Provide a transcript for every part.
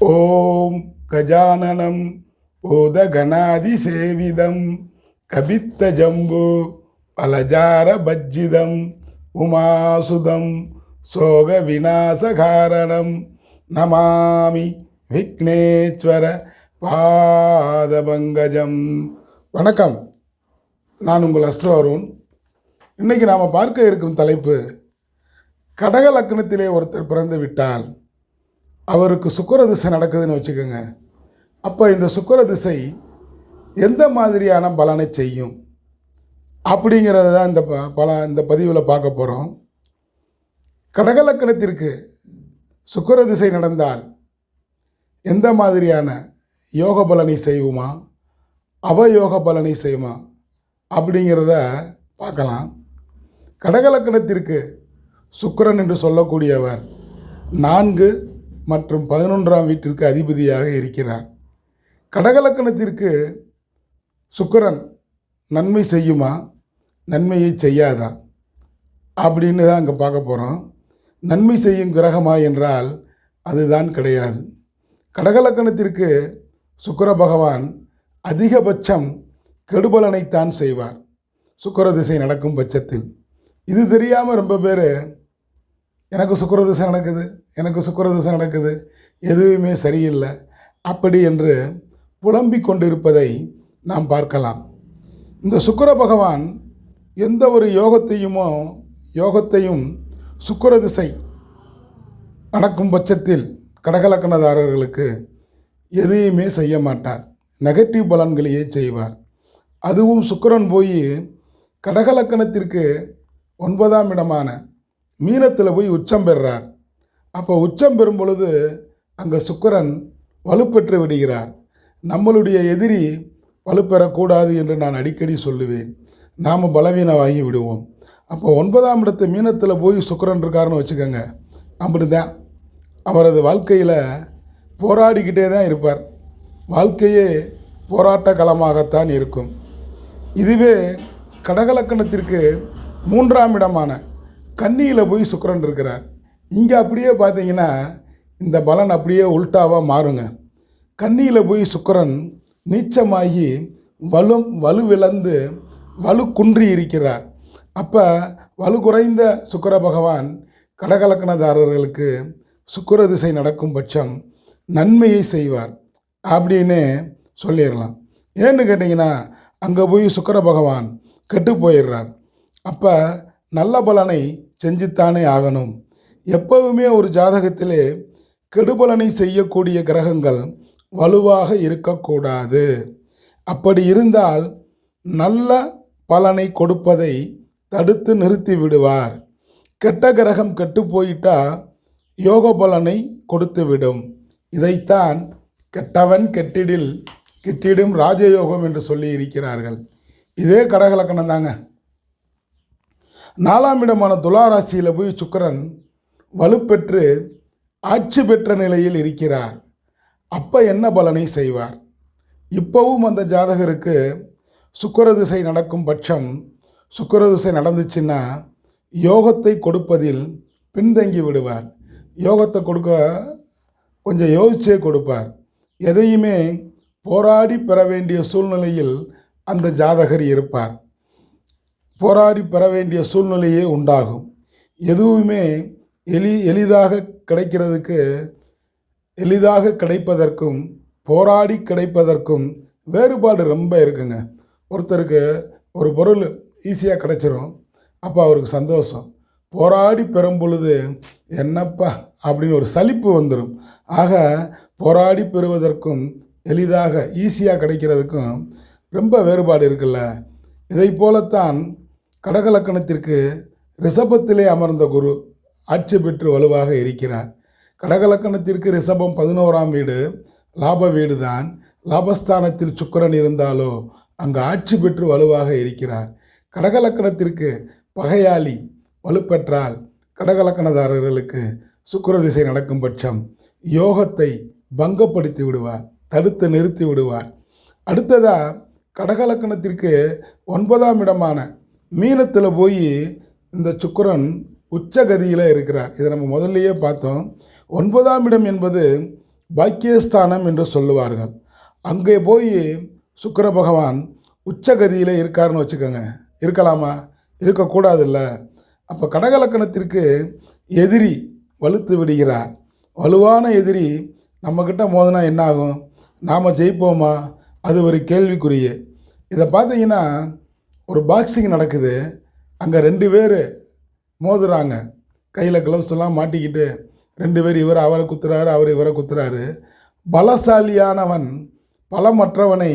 ஓம் கஜானனம் புத கணாதி சேவிதம் கபித்த ஜம்பு பலஜார பஜ்ஜிதம் உமாசுதம் சோக விநாசகாரணம் நமாமி விக்னேஸ்வர பாதபங்கஜம். வணக்கம். நான் உங்கள் அஸ்ட்ரோ அருண். இன்றைக்கி நாம் பார்க்க இருக்கும் தலைப்பு கடக லக்னத்திலே ஒருத்தர் பிறந்து விட்டால். அவருக்கு சுக்கர திசை நடக்குதுன்னு வச்சுக்கோங்க. அப்போ இந்த சுக்கர திசை எந்த மாதிரியான பலனை செய்யும்? அப்படிங்கிறத தான் இந்த ப பல இந்த பதிவில் பார்க்க போகிறோம் கடகலக்கணத்திற்கு சுக்கர திசை நடந்தால் எந்த மாதிரியான யோக பலனை செய்வோமா அவயோக பலனை செய்யுமா? அப்படிங்கிறத பார்க்கலாம். கடகலக்கணத்திற்கு சுக்கரன் என்று சொல்லக்கூடியவர் நான்கு மற்றும் பதினொன்றாம் வீட்டிற்கு அதிபதியாக இருக்கிறார். கடகலக்கணத்திற்கு சுக்கரன் நன்மை செய்யுமா? நன்மையை செய்யாதா? அப்படின்னு தான் அங்கே பார்க்க போகிறோம் நன்மை செய்யும் கிரகமா என்றால் அதுதான் கிடையாது. கடகலக்கணத்திற்கு சுக்கிர பகவான் அதிகபட்சம் கெடுபலனைத்தான் செய்வார். சுக்கர திசை நடக்கும் பட்சத்தில். இது தெரியாமல் ரொம்ப பேர் எனக்கு சுக்கரதிசை நடக்குது எனக்கு சுக்கரதிசை நடக்குது எதுவுமே சரியில்லை. அப்படி என்று புலம்பிக் கொண்டிருப்பதை நாம் பார்க்கலாம். இந்த சுக்கர பகவான் எந்த ஒரு யோகத்தையுமோ யோகத்தையும் சுக்கிர திசை நடக்கும் பட்சத்தில் கடகலக்கணதாரர்களுக்கு எதையுமே செய்ய மாட்டார். நெகட்டிவ் பலன்களையே செய்வார். அதுவும் சுக்கரன் போய் கடகலக்கணத்திற்கு ஒன்பதாம் இடமான மீனத்தில் போய் உச்சம் பெறுறார். அப்போ உச்சம் பெறும் பொழுது அங்கே சுக்கிரன் வலுப்பெற்று விடுகிறார். நம்மளுடைய எதிரி வலுப்பெறக்கூடாது என்று நான் அடிக்கடி சொல்லுவேன். நாம் பலவீனமாகி விடுவோம். அப்போ ஒன்பதாம் இடத்து மீனத்தில் போய் சுக்கிரன் இருக்காருன்னு வச்சுக்கோங்க. அப்படி தான் அவரது வாழ்க்கையில் போராடிக்கிட்டே தான் இருப்பார். வாழ்க்கையே போராட்ட களமாகத்தான் இருக்கும். இதுவே கடகலக்கணத்திற்கு மூன்றாம் இடமான கன்னியில் போய் சுக்கரன் இருக்கிறார். இங்கே அப்படியே பார்த்தீங்கன்னா இந்த பலன் அப்படியே உல்ட்டாவாக மாறுங்க. கன்னியில் போய் சுக்கிரன் நீச்சமாகி வலு வலுவிழந்து வலு குன்றி இருக்கிறார். அப்போ வலு குறைந்த சுக்கர பகவான் கடகலக்கணதாரர்களுக்கு சுக்கிர திசை நடக்கும் பட்சம் நன்மையை செய்வார். அப்படின்னு சொல்லிடலாம். ஏன்னு கேட்டிங்கன்னா அங்கே போய் சுக்கர பகவான் கெட்டு போயிடுறார். அப்போ நல்ல பலனை செஞ்சுத்தானே ஆகணும். எப்போவுமே ஒரு ஜாதகத்திலே கெடுபலனை செய்யக்கூடிய கிரகங்கள் வலுவாக இருக்கக்கூடாது. அப்படி இருந்தால் நல்ல பலனை கொடுப்பதை தடுத்து நிறுத்தி விடுவார். கெட்ட கிரகம் கெட்டு போயிட்டா யோக பலனை கொடுத்து விடும். இதைத்தான் கெட்டவன் கெட்டிடில் கிட்டிடும் ராஜயோகம் என்று சொல்லி இருக்கிறார்கள். இதே கடகலக்கணம் தாங்க. நாலாம் இடமான துளாராசியில் போய் சுக்கரன் வலுப்பெற்று ஆட்சி பெற்ற நிலையில் இருக்கிறார். அப்போ என்ன பலனை செய்வார்? இப்போவும் அந்த ஜாதகருக்கு சுக்கர திசை நடக்கும் பட்சம் சுக்கர திசை நடந்துச்சுன்னா யோகத்தை கொடுப்பதில் பின்தங்கி விடுவார். யோகத்தை கொடுக்க கொஞ்சம் யோசிச்சே கொடுப்பார். எதையுமே போராடி பெற வேண்டிய சூழ்நிலையில் அந்த ஜாதகர் இருப்பார். போராடி பெற வேண்டிய சூழ்நிலையே உண்டாகும். எதுவுமே எளி எளிதாக கிடைக்கிறதுக்கு எளிதாக கிடைப்பதற்கும் போராடி கிடைப்பதற்கும் வேறுபாடு ரொம்ப இருக்குங்க. ஒருத்தருக்கு ஒரு பொருள் ஈஸியாக கிடைச்சிரும். அப்போ அவருக்கு சந்தோஷம். போராடி பெறும் பொழுது என்னப்பா அப்படின்னு ஒரு சலிப்பு வந்துடும் ஆக போராடி பெறுவதற்கும் எளிதாக ஈஸியாக கிடைக்கிறதுக்கும் ரொம்ப வேறுபாடு இருக்குல்ல. இதை போலத்தான் கடகலக்கணத்திற்கு ரிஷபத்திலே அமர்ந்த குரு ஆட்சி பெற்று வலுவாக இருக்கிறார். கடகலக்கணத்திற்கு ரிஷபம் பதினோராம் வீடு லாப வீடு தான் லாபஸ்தானத்தில் சுக்கரன் இருந்தாலோ அங்கு ஆட்சி பெற்று வலுவாக இருக்கிறார். கடகலக்கணத்திற்கு பகையாளி வலுப்பெற்றால் கடகலக்கணதாரர்களுக்கு சுக்கர திசை நடக்கும் பட்சம் யோகத்தை பங்கப்படுத்தி விடுவார் தடுத்து நிறுத்தி விடுவார். அடுத்ததாக கடகலக்கணத்திற்கு ஒன்பதாம் இடமான மீனத்தில் போய் இந்த சுக்கரன் உச்சகதியில் இருக்கிறார். இதை நம்ம முதல்லையே பார்த்தோம். ஒன்பதாம் இடம் என்பது பாக்கியஸ்தானம் என்று சொல்லுவார்கள். அங்கே போய் சுக்கர பகவான் உச்சகதியில் இருக்காருன்னு வச்சுக்கோங்க. இருக்கலாமா? இருக்கக்கூடாதுல்ல. அப்போ கடகலக்கணத்திற்கு எதிரி வலுத்து விடுகிறார். வலுவான எதிரி நம்மக்கிட்ட மோதினா என்ன ஆகும் நாம் ஜெயிப்போமா? அது ஒரு கேள்விக்குரிய இதை பார்த்தீங்கன்னா ஒரு பாக்ஸிங் நடக்குது. அங்கே ரெண்டு பேர் மோதுறாங்க. கையில் க்ளவுஸ் எல்லாம் மாட்டிக்கிட்டு ரெண்டு பேர் இவர் அவரை குத்துறாரு அவர் இவரை குத்துறாரு. பலசாலியானவன் பலமற்றவனை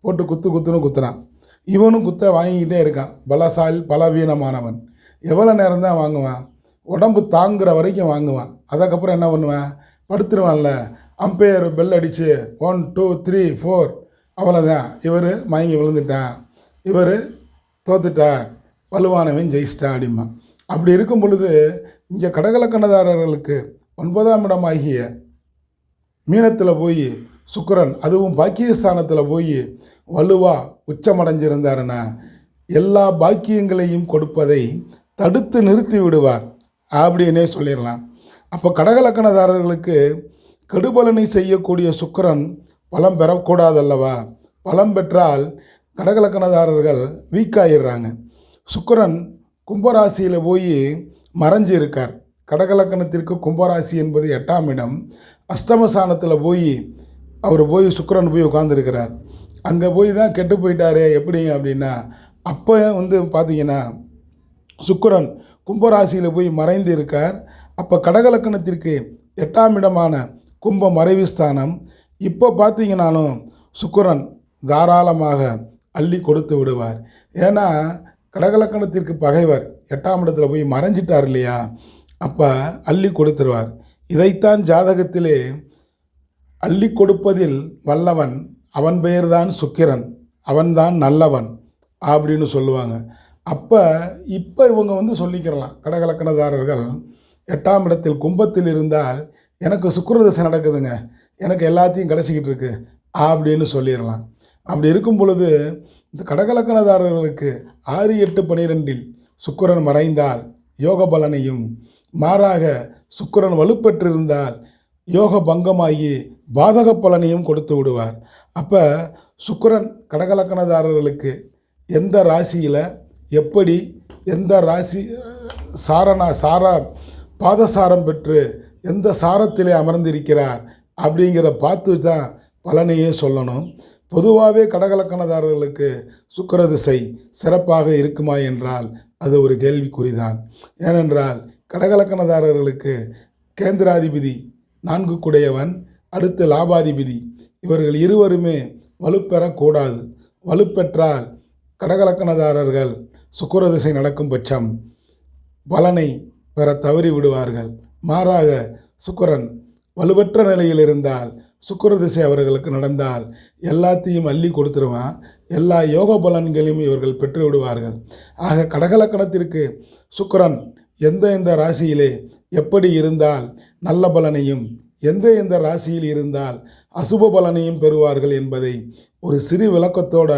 போட்டு குத்து குத்துன்னு குத்துறான். இவனும் குத்த வாங்கிக்கிட்டே இருக்கான். பலசாலி பலவீனமானவன். எவ்வளோ நேரம் தான் வாங்குவான்? உடம்பு தாங்குற வரைக்கும் வாங்குவான். அதுக்கப்புறம் என்ன பண்ணுவான்? படுத்துருவான்ல. அம்பையர் பெல் அடித்து ஒன் டூ த்ரீ ஃபோர் அவ்வளோதான் இவர் மயங்கி விழுந்துட்டான். இவர் தோத்துட்டார். வலுவானவன் ஜெயிச்சிட்டான் அப்படிமா அப்படி இருக்கும் பொழுது இங்கே கடகலக்கணதாரர்களுக்கு ஒன்பதாம் இடமாகிய மீனத்தில் போய் சுக்கரன் அதுவும் பாக்கியஸ்தானத்தில் போய் வலுவா உச்சமடைஞ்சிருந்தாருன்னா எல்லா பாக்கியங்களையும் கொடுப்பதை தடுத்து நிறுத்தி விடுவார் அப்படின்னே சொல்லிடலாம். அப்போ கடகலக்கணதாரர்களுக்கு கெடுபலனை செய்யக்கூடிய சுக்கரன் பலம் பெறக்கூடாதல்லவா? பலம் பெற்றால் கடகலக்கணதாரர்கள் வீக்காயிடுறாங்க. சுக்கரன் கும்பராசியில் போய் மறைஞ்சு இருக்கார் கடகலக்கணத்திற்கு கும்பராசி என்பது எட்டாம் இடம். அஷ்டமசானத்தில் போய் அவர் போய் சுக்கிரன் போய் உட்காந்துருக்கிறார் அங்கே போய் தான் கெட்டு போயிட்டாரே எப்படி அப்படின்னா அப்போ வந்து பார்த்தீங்கன்னா சுக்கரன் கும்பராசியில் போய் மறைந்து இருக்கார் அப்போ கடகலக்கணத்திற்கு எட்டாம் இடமான கும்ப மறைவு ஸ்தானம் இப்போ பார்த்தீங்கன்னாலும் சுக்கரன் தாராளமாக அள்ளி கொடுத்து விடுவார். ஏன்னா கடகலக்கணத்திற்கு பகைவர் எட்டாம் இடத்துல போய் மறைஞ்சிட்டார் இல்லையா? அப்போ அள்ளி கொடுத்துருவார். இதைத்தான் ஜாதகத்திலே அள்ளி கொடுப்பதில் வல்லவன் அவன் பெயர்தான் சுக்கிரன் அவன்தான் நல்லவன் அப்படின்னு சொல்லுவாங்க. அப்போ இப்போ இவங்க வந்து சொல்லிக்கிறலாம் கடகலக்கணதாரர்கள் எட்டாம் இடத்தில் கும்பத்தில் இருந்தால் எனக்கு சுக்கரதசை நடக்குதுங்க எனக்கு எல்லாத்தையும் கிடச்சிக்கிட்டு இருக்கு அப்படின்னு சொல்லிடலாம் அப்படி இருக்கும் பொழுது இந்த கடகலக்கணதாரர்களுக்கு ஆறு எட்டு பனிரெண்டில் சுக்கரன் மறைந்தால் யோக பலனையும் மாறாக சுக்கிரன் வலுப்பெற்றிருந்தால் யோக பங்கமாகி பாதக பலனையும் கொடுத்து விடுவார். அப்போ சுக்கிரன் கடகலக்கணதாரர்களுக்கு எந்த ராசியில் எப்படி எந்த ராசி சாரணா சாரா பாதசாரம் பெற்று எந்த சாரத்திலே அமர்ந்திருக்கிறார் அப்படிங்கிறத பார்த்து தான் பலனையே சொல்லணும். பொதுவாகவே கடகலக்கணதாரர்களுக்கு சுக்கிர திசை சிறப்பாக இருக்குமா என்றால் அது ஒரு கேள்விக்குறிதான். ஏனென்றால் கடகலக்கணதாரர்களுக்கு கேந்திராதிபதி நான்கு குடையவன் அடுத்து லாபாதிபதி. இவர்கள் இருவருமே வலுப்பெறக்கூடாது வலுப்பெற்றால் கடகலக்கணதாரர்கள் சுக்கிர திசை நடக்கும் பட்சம் பலனை பெற தவறி விடுவார்கள் மாறாக சுக்கரன் வலுவற்ற நிலையில் இருந்தால் சுக்கிர திசை அவர்களுக்கு நடந்தால் எல்லாத்தையும் அள்ளி கொடுத்துருவான். எல்லா யோக பலன்களையும் இவர்கள் பெற்று விடுவார்கள். ஆக கடகலக்கணத்திற்கு சுக்கரன் எந்த எந்த ராசியிலே எப்படி இருந்தால் நல்ல பலனையும் எந்த எந்த ராசியில் இருந்தால் அசுப பலனையும் பெறுவார்கள் என்பதை ஒரு சிறு விளக்கத்தோட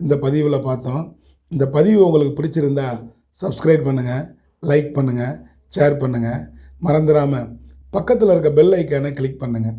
இந்த பதிவில் பார்த்தோம். இந்த பதிவு உங்களுக்கு பிடிச்சிருந்தா சப்ஸ்கிரைப் பண்ணுங்கள் லைக் பண்ணுங்கள் ஷேர் பண்ணுங்கள் மறந்துடாமல் பக்கத்தில் இருக்க பெல் ஐக்கானை கிளிக் பண்ணுங்கள்